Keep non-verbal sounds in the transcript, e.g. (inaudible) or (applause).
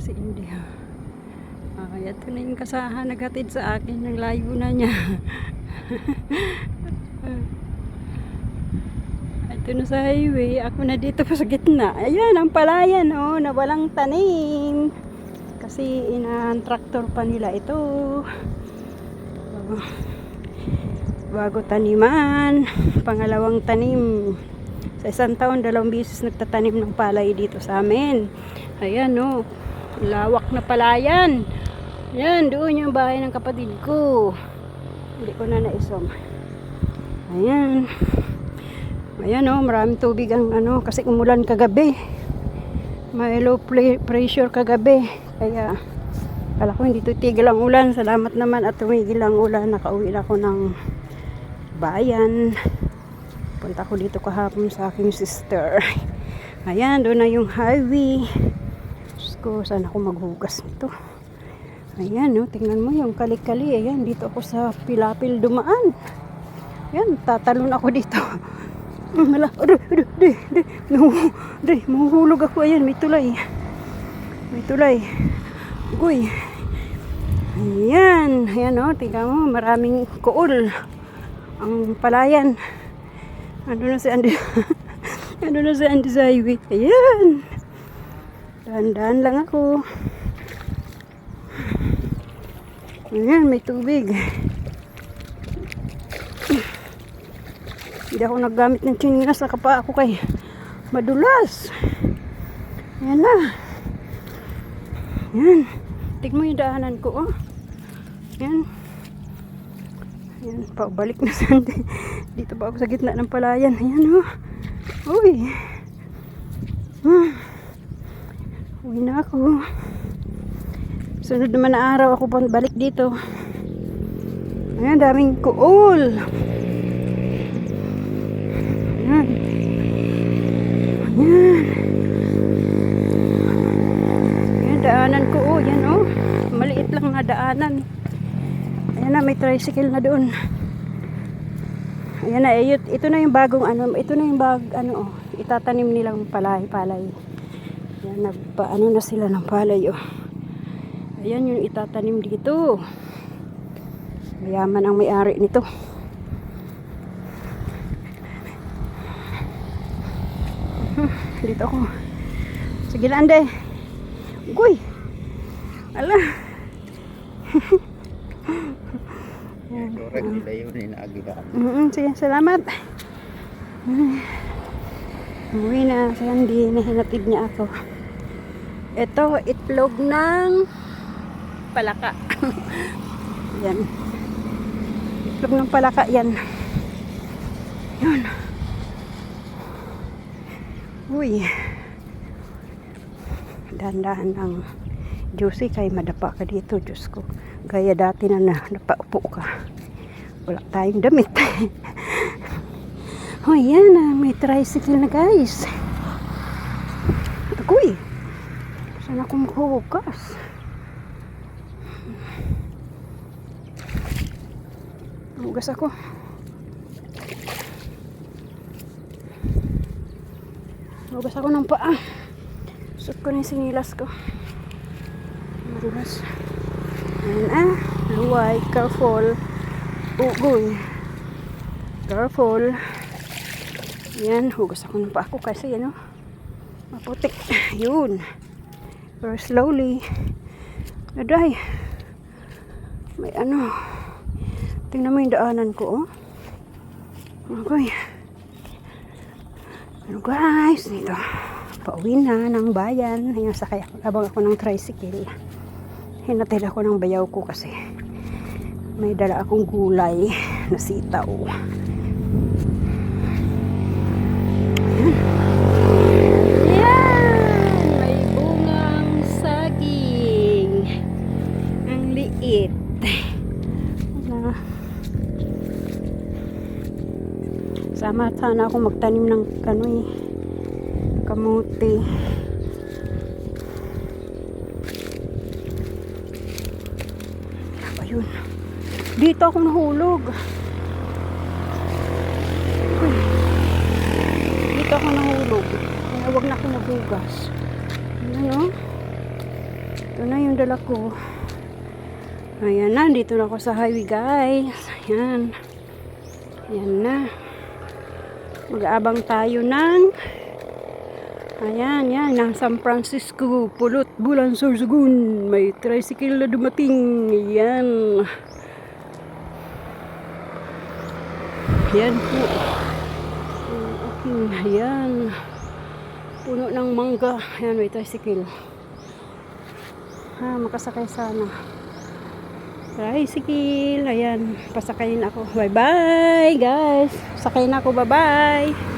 si India. Ay, ito na yung kasahan naghatid sa akin ng layo na niya. (laughs) ito na sa highway. Ako na dito pa sa gitna. Ayan, ang palayan, oh, na walang tanim. Kasi inahan tractor pa nila ito. Bago, bago taniman. Pangalawang tanim. Sa isang taon, dalawang bisis nagtatanim ng palay dito sa amin. Ayan, oh. Lawak na palayan. Ayan, doon yung bahay ng kapatid ko. Hindi ko na naisom. Ayan. Ayan, oh. Maraming tubig ang ano. Kasi umulan kagabi. May low pressure kagabi. Kaya, kala ko hindi titigil ang ulan. Salamat naman at tumigil ang ulan. Nakauwi na ako ng bayan. Punta ko dito kahapon sa aking sister. Ayan, doon na yung highway. Ko, saan ako maghugas nito? Ayan, no, tingnan mo yung kali-kali. Ayan, dito ako sa Pilapil dumaan. Ayan, tatalon ako dito. Aduh, aduh, aduh, aduh, aduh, aduh, mahuhulog ako. Ayan, may tulay. May tulay. Uy. Ayan, ayan o, tingnan mo, maraming kuol. Ang palayan. Ano na si Andy? (laughs) ano na si Andy sa highway? Ayan. Dahan-dahan lang ako. Ayan, may tubig. Hindi ako naggamit ng chinilas. Nakapa ako kay madulas. Ayan na. Ayan. Tigmo yung daanan ko, oh. Ayan. Ayan, pabalik na sa (laughs) Dito pa ako sa gitna ng palayan. Ayan, oh. Uy. Hmm. Uwi na ako. Sunod naman na araw ako pa balik dito. Ayan, daming kuol. Ayan. Ayan. Ayan, daanan ko. Oh, yan oh. Maliit lang na daanan. Ayan na, may tricycle na doon. Ayan na, ito na yung bagong ano, ito na yung bag, ano, oh, itatanim nilang palay, palay. Ayan, nagpa, ano na sila ng palay, oh. Ayan yung itatanim dito. Mayaman ang may-ari nito. (laughs) Dito ako. Sige lang, ande. Guy! Ala. Correct nila yun, inaagihan. Mm, sige, salamat. Umuwi na si Andy na hinatid niya ako. Ito, itlog ng palaka. yan. Itlog ng palaka yan. Yun. Uy. Dahan-dahan ng juicy kay madapa ka dito, Diyos ko. Gaya dati na na napaupo ka. Wala tayong damit. (laughs) oh, yan. May tricycle na guys. Saan ako maghuhugas? Hugas ako. Hugas ako ng paa. Suot ko na yung sinilas ko. Madulas. Ayan ah. Luway. Careful. Ugoy. Careful. Yan. Hugas ako ng paa ko kasi ano. Maputik. Yun. Very slowly. Aday. May ano. Tingnan mo yung daanan ko, oh. Okay. Ano guys, dito. Pauwi na ng bayan. Ayan, sakay ako. Abang ako ng tricycle. Hinatid ako ng bayaw ko kasi may dala akong gulay na sitaw. Sama sana ako magtanim ng kanoy. Kamuti. Ayun. Dito ako nahulog. Dito ako nahulog. Kaya huwag na ako maghugas. Ano? Ito na yung dala ko. Ayan na, dito na ako sa highway guys. Ayan. Ayan na. Mag-aabang tayo ng Ayan, yan, ng San Francisco, Pulot, Bulan, Sorsogon. May tricycle na dumating. Ayan. Ayan po. Aking, ayan. Puno ng mangga. Ayan, may tricycle. Ha, makasakay sana. Tricycle. Ayan, pasakayin ako. Bye-bye, guys. Sakay na ako. Bye-bye.